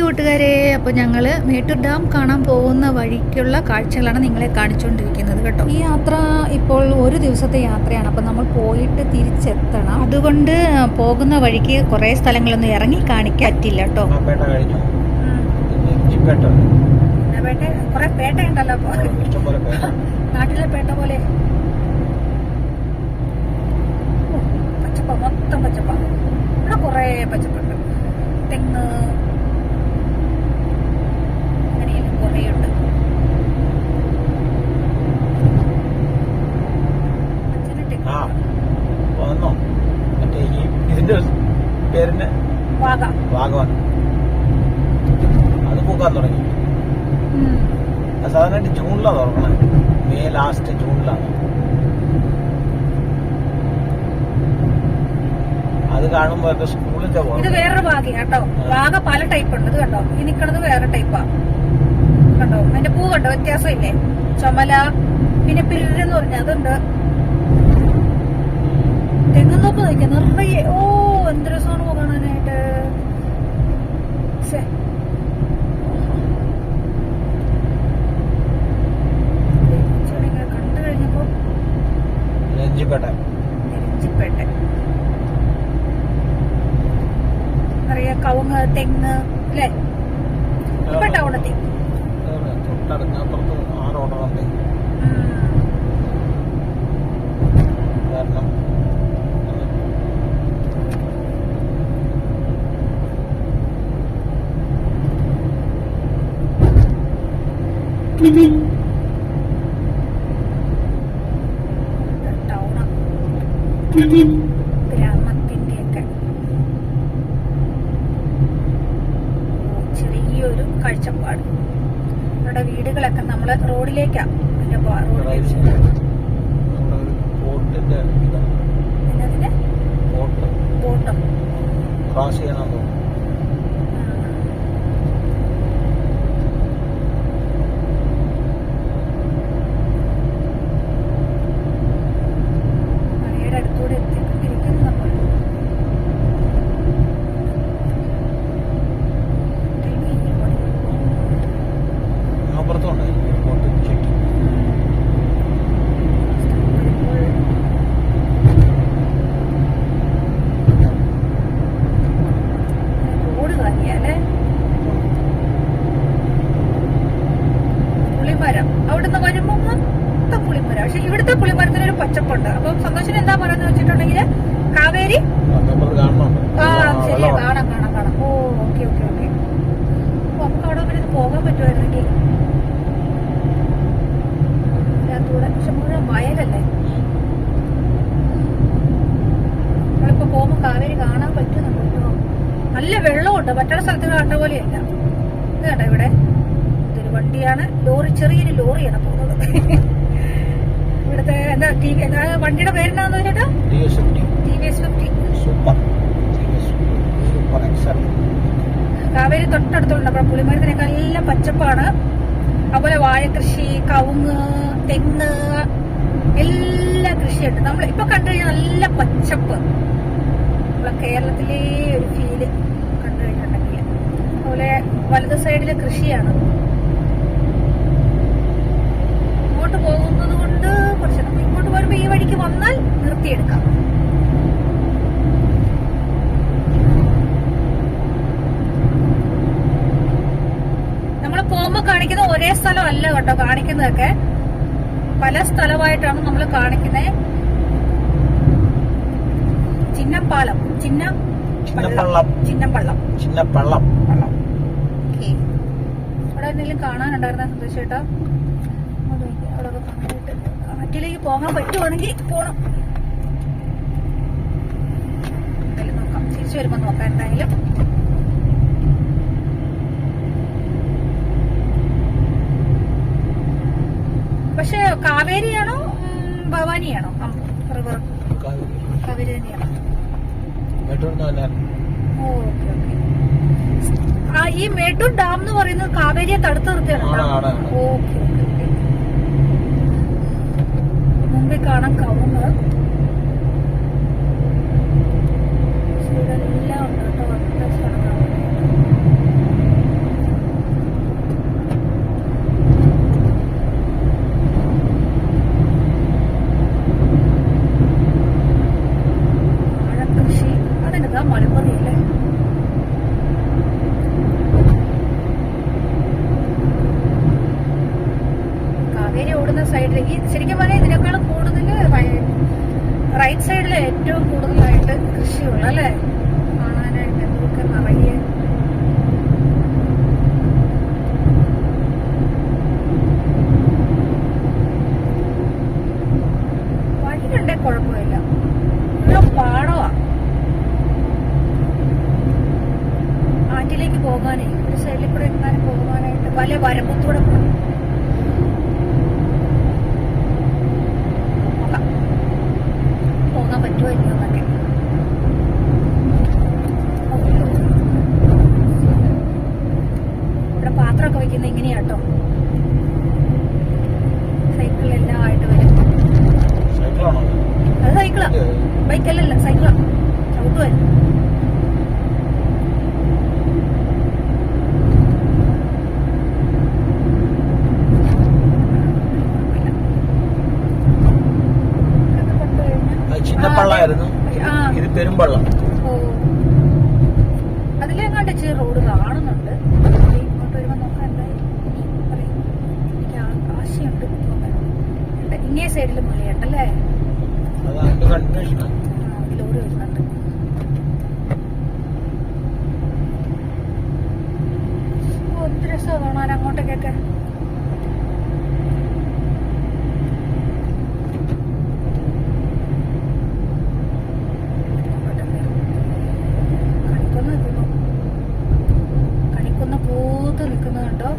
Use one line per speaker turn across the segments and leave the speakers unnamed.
Hi കൂട്ടുകാരെ അപ്പോൾ ഞങ്ങൾ മേട്ടൂർ ഡാം കാണാൻ പോകുന്ന വഴിക്കുള്ള കാഴ്ചകളാണ് നിങ്ങളെ കാണിച്ചുകൊണ്ടിരിക്കുന്നത് കേട്ടോ. ഈ യാത്ര ഇപ്പോൾ ഒരു ദിവസത്തെ യാത്രയാണ്. അപ്പോൾ നമ്മൾ പോയിട്ട് തിരിച്ചെത്തണം. അതുകൊണ്ട് പോകുന്ന വഴിക്ക് കുറേ സ്ഥലങ്ങളൊന്നും ഇറങ്ങി കാണിക്കാൻ പറ്റില്ല കേട്ടോ. നാട്ടിലെ പേട്ട പോലെ. പച്ചപ്പ മൊത്തം പച്ചപ്പ. ഇവിടെ കുറേ പച്ചപ്പുണ്ട്. തെങ്ങ് അങ്ങനെയെല്ലാം കുറേ ഉണ്ട് അച്ഛന്
വന്നോ. മറ്റേ ഈ ഇതിന്റെ പേരിന്
വാഗ.
ഭാഗമാണ് അത് പൂക്കാൻ തുടങ്ങി. സാധാരണയായിട്ട് ജൂണിലാണ് തുറക്കണേ. May last ജൂണിലാണ്. അത് കാണുമ്പോ സ്കൂളിന്റെ
ഇത് വേറൊരു വാഗ കേട്ടോ വാഗ പല ടൈപ്പ് ഉണ്ട്. ഇത് കണ്ടോ? ഈ നിക്കണത് വേറെ ടൈപ്പാ കണ്ടോ അതിന്റെ പൂ കണ്ടോ വ്യത്യാസമില്ലേ? ചുമല പിന്നെ പിരിരെന്ന് പറഞ്ഞ. അതുണ്ട്. തെങ്ങുന്നോപ്പ് നോക്കിയ നിറയെ. ഓ എന്ത് രസമാണ് പോകാനായിട്ട് കണ്ടു കഴിഞ്ഞപ്പോ നിറയെ കവുങ്ങ് തെങ്ങ് അല്ലേ? ഇപ്പൊ ടൗണെത്തി
തൊട്ടടുത്തപ്പുറത്ത് ആറ് ഓർഡറുണ്ട് കാരണം
ടൗണ് ഗ്രാമത്തിന്റെയൊക്കെ バーシなど。വെള്ളമുണ്ട് മറ്റുള്ള സ്ഥലത്ത് കണ്ട പോലെയല്ല. ഇത് കണ്ടോ ഇവിടെ? ഇതൊരു വണ്ടിയാണ്. ലോറി ചെറിയൊരു ലോറിയാണ് പോകുന്നത്. ഇവിടുത്തെ എന്താ ടി വി എന്താ വണ്ടിയുടെ പേരെന്താന്ന് വെച്ചിട്ട്
DSFT.
T V S fifty.
Super. Super XL.
Kaveri തൊട്ടടുത്തുണ്ട്. നമ്മുടെ പുളിമരത്തിനൊക്കെ എല്ലാം പച്ചപ്പാണ്. അതുപോലെ വാഴകൃഷി കവുങ്ങ് തെങ്ങ് എല്ലാ കൃഷിയുണ്ട്. നമ്മൾ ഇപ്പൊ കണ്ടു കഴിഞ്ഞാൽ നല്ല പച്ചപ്പ്. നമ്മളെ കേരളത്തിലേ ഒരു ഫീൽ വലത് സൈഡിലെ കൃഷിയാണ്. ഇങ്ങോട്ട് പോകുന്നത് കൊണ്ട് കുറച്ച് ഇങ്ങോട്ട് വരുമ്പോ ഈ വഴിക്ക് വന്നാൽ നിർത്തിയെടുക്കാം. നമ്മൾ പോകുമ്പോ കാണിക്കുന്ന ഒരേ സ്ഥലമല്ല കേട്ടോ കാണിക്കുന്നതൊക്കെ. പല സ്ഥലമായിട്ടാണ് നമ്മൾ കാണിക്കുന്നത് ചിന്നപ്പാലം ചിന്ന
ചിന്നപ്പള്ളം.
ചിന്നപ്പള്ളം.
ചിന്നപ്പള്ളം.
പള്ളം. ഓക്കെ. അവിടെ എന്തെങ്കിലും കാണാനുണ്ടായിരുന്ന സന്തോഷേട്ടാ അവിടെ കണ്ടിട്ട്. കാറ്റിലേക്ക് പോകാൻ പറ്റുവാണെങ്കിൽ പോണം. എന്തായാലും നോക്കാം. തിരിച്ചു വരുമ്പോ നോക്കാം എന്തായാലും. പക്ഷെ കാവേരിയാണോ ഭവാനിയാണോ? റിവർ. കാവേരി. തന്നെയാണോ? Okay okay. ആ ഈ മേട്ടൂർ ഡാം എന്ന് പറയുന്നത് കാവേരിയെ തടുത്ത് നിർത്തിയാണ് ഓക്കെ മുമ്പിൽ കാണാൻ കവുങ്ങ്. സൈഡിലേക്ക്. ശരിക്കും പറഞ്ഞാൽ ഇതിനേക്കാൾ കൂടുതൽ റൈറ്റ് സൈഡിൽ ഏറ്റവും കൂടുതലായിട്ട് കൃഷിയുള്ള അല്ലേ? കാണാനായിട്ട് നമുക്ക് നിറയെ. വഴിയുണ്ടേ കുഴപ്പമില്ല. പാടവാ. ആറ്റിലേക്ക് പോകാനേ ഒരു സൈഡിൽ കൂടെ എങ്ങാനും പോകാനായിട്ട് പല വരമ്പത്തൂടെ പോകണം പാത്രമൊക്കെ ഇങ്ങനെയാട്ടോ. ഇങ്ങനെയാട്ടോ എല്ലാം ആയിട്ട് വരും. അത് സൈക്കിളാ ബൈക്കല്ലല്ല സൈക്കിളാ ചവിട്ടുവൻ
ചിന്നപ്പള്ളായിരുന്നു ഇത് പെരുമ്പള്ളം.
ഓ. അതിലെങ്ങാണ്ട് ചെറിയ റോഡ് കാണുന്നുണ്ട് ഇങ്ങോട്ട് വരുമ്പോ നോക്കാൻ എന്തായി പറയ്. എനിക്ക് ആ- ആശയുണ്ട് പോകാൻ. ഉണ്ട്. ഇങ്ങേ സൈഡിൽ ആ, ലോറി വരുന്നുണ്ട് ഓ, രസമാണ് അങ്ങോട്ടേക്കൊക്കെ കണിക്കൊന്ന നിൽക്കുന്നു കണിക്കൊന്ന പൂത്ത് നിൽക്കുന്നു കണ്ടോ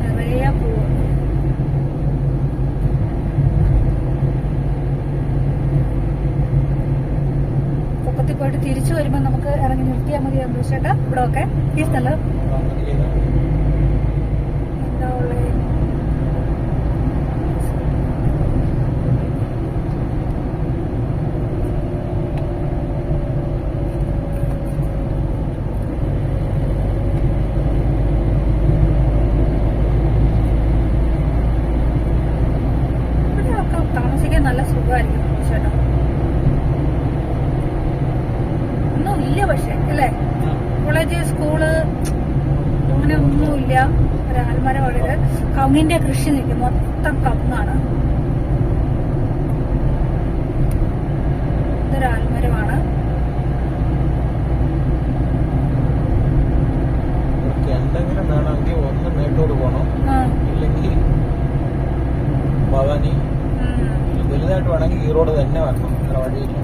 നിറയെ പൂവ് പൊക്കത്തിൽ പോയിട്ട് തിരിച്ചു വരുമ്പോൾ നമുക്ക് ഇറങ്ങി നിർത്തിയാൽ മതി ചേട്ടാ ഇവിടെ ഒക്കെ ഈ സ്ഥലം എന്താ ഉള്ളത് ഇവിടെയൊക്കെ താമസിക്കാൻ നല്ല സുഖമായിരിക്കും ചേട്ടാ ഒന്നും ഇല്ല പക്ഷെ അല്ലേ കോളേജ് സ്കൂൾ അങ്ങനെ ഒന്നുമില്ല ഒരു ആൽമരം അവിടെ കവുങ്ങിന്റെ കൃഷി നിൽക്കും. മൊത്തം കവുങ്ങാണ് ഇതൊരു ആൽമരമാണ്
ഇവർക്ക് എന്തെങ്കിലും വേണമെങ്കിൽ ഒന്ന് മേട്ടൂർ പോകണം
ആ,
ഇല്ലെങ്കിൽ ഭവാനി
ഉം,
വലുതായിട്ട് വേണമെങ്കിൽ ഈറോഡ് തന്നെ വരണം വേറെ വഴിയില്ല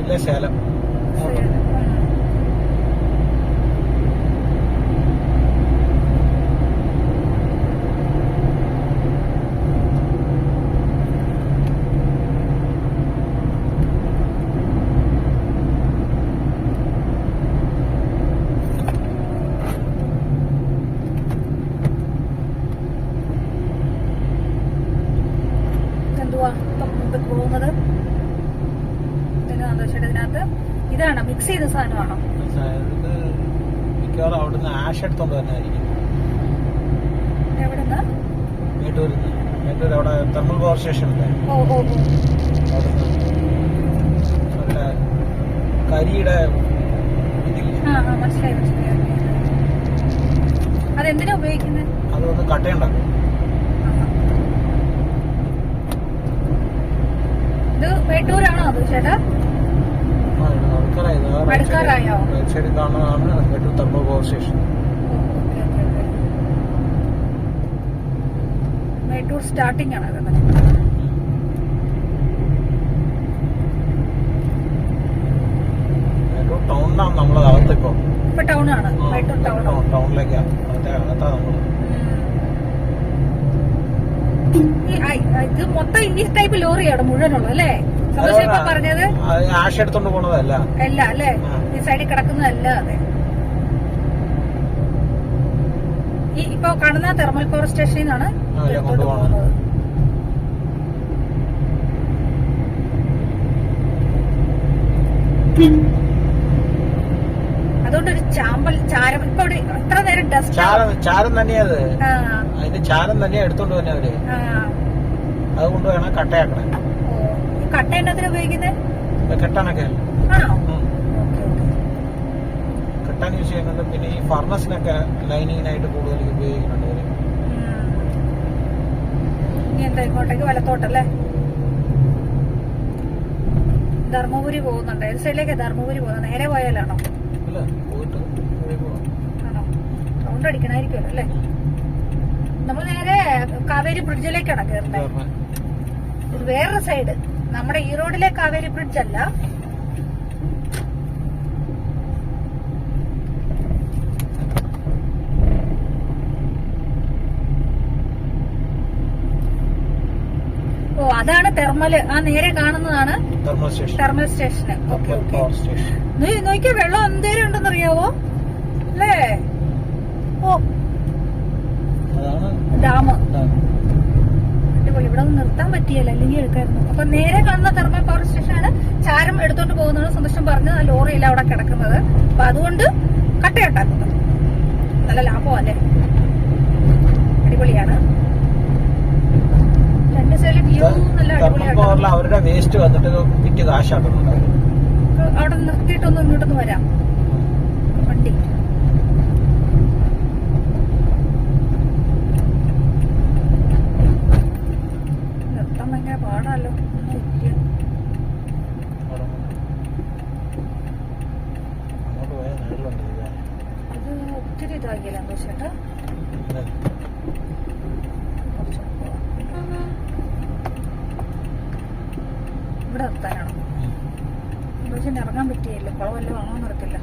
ഇല്ല ശേലം
ശരി, ഉം. മുമ്പ് പോകുന്നത്. ചേട്ടാ ഇതിനകത്ത് ഇതാണ് മിക്സ് ചെയ്ത സാധനമാണോ?
ഇത് മിക്കവാറും അവിടുന്ന് ആഷ് എടുത്തോണ്ട് തന്നെ ആയിരിക്കും
എവിടുന്ന്
മേട്ടൂർ അവിടെ തെർമൽ പവർ സ്റ്റേഷൻ ഇല്ലേ? അവിടുന്ന് കരിയുടെ
അതെന്തിനാ ഉപയോഗിക്കുന്നത്
അതൊന്ന് കട്ടയുണ്ടാക്കും.
ഇത് മേട്ടൂരാണോ അത് ചേട്ടാ?
കാണുന്നതാണ്
Mettur power station. Mettur starting ആണ് അത്
ടൗണിലാണ് നമ്മൾ അകത്തിപ്പോ
ഇപ്പൊ. ടൗൺ ആണ്. മേട്ടൂർ ടൗൺ
ടൗണിലേക്കാണ് അതിന്റെ അകത്താ നമ്മൾ
ഈ ഐ- ഇത് മൊത്തം ഈ ടൈപ്പ് ലോറിയാണ് മുഴുവനുള്ളത് അല്ലേ? സന്തോഷം പറഞ്ഞത്?
ആശയത്തോണ്ട് എടുത്തോണ്ട് പോണതല്ല.
അല്ല അല്ലേ. ഈ സൈഡിൽ കിടക്കുന്നതല്ല അതെ. ഈ ഇപ്പൊ കാണുന്ന തെർമൽ പവർ സ്റ്റേഷനിൽ നിന്നാണ്. പോകുന്നത് അതുകൊണ്ടൊരു ചാമ്പൽ ചാരം. ഇപ്പൊ ഇവിടെ എത്ര നേരം ഡസ്റ്റ്
ചാരം
തന്നെയാ
അതിന്റെ ചാരം തന്നെയാ എടുത്തോണ്ട് തന്നെ അവർ.
ആ
അതുകൊണ്ട് വേണം കട്ടയാക്കണേ.
കട്ട എന്നതിന് ഉപയോഗിക്കുന്നത്
കെട്ടാനൊക്കെ കെട്ടാൻ യൂസ് ചെയ്യുന്നുണ്ട് പിന്നെ ഈ ഫർണസിനൊക്കെ ലൈനിങ്ങിനായിട്ട് കൂടുതൽ ഉപയോഗിക്കുന്നുണ്ട്
ഇങ്ങോട്ടേക്ക് വലത്തോട്ടല്ലേ? ധർമ്മപുരി പോകുന്നുണ്ട്. ഏത് സൈഡിലേക്ക് ധർമ്മപുരി പോകുന്നത്? നേരെ പോയാലാണോ? ആണോ? റൗണ്ട് അടിക്കണായിരിക്കുമല്ലോ അല്ലേ? നമ്മൾ നേരെ കാവേരി ബ്രിഡ്ജിലേക്കാണ് കയറുന്നത്. ഇത് വേറൊരു സൈഡ് നമ്മുടെ ഈ റോഡിലെ കാവേരി ബ്രിഡ്ജ് അല്ല. ഓ അതാണ് തെർമൽ ആ നേരെ കാണുന്നതാണ്
തെർമൽ
സ്റ്റേഷന് നോക്കിയ വെള്ളം എന്തേലും ഉണ്ടെന്നറിയാവോ? അല്ലേ? ഓ ഡാം
ഡാം.
അടിപൊളി ഇവിടെ ഒന്ന് നിർത്താൻ പറ്റിയല്ല? അല്ലെങ്കിൽ എടുക്കായിരുന്നു. അപ്പൊ നേരെ കാണുന്ന തെർമൽ പവർ സ്റ്റേഷനാണ് ചാരം എടുത്തോണ്ട് പോകുന്നത് സന്തോഷം പറഞ്ഞ് ആ ലോറിയില്ല അവിടെ കിടക്കുന്നത്. അപ്പൊ അതുകൊണ്ട് കട്ടയുണ്ടാക്കുന്നത്. നല്ല ലാഭമല്ലേ അടിപൊളിയാണ്. രണ്ട് സൈഡിൽ വ്യൂ നല്ല അടിപൊളിയാണ്
അവരുടെ വേസ്റ്റ് വന്നിട്ട് വിറ്റ് കാശാക്കുന്നുണ്ട് അവർ
അവിടെ നിർത്തിയിട്ടൊന്നും ഇങ്ങോട്ടൊന്ന് വരാം. വണ്ടി നിർത്താൻ ഭയങ്കര പാടാലോ. അത് ഒത്തിരി ഇതാകില്ല എന്തോ ചേട്ടാ. ഇവിടെ
എത്താനാണോ.
പക്ഷെ ഇറങ്ങാൻ പറ്റിയല്ലോ? കുളമല്ലോ ആണോ നിർത്തില്ല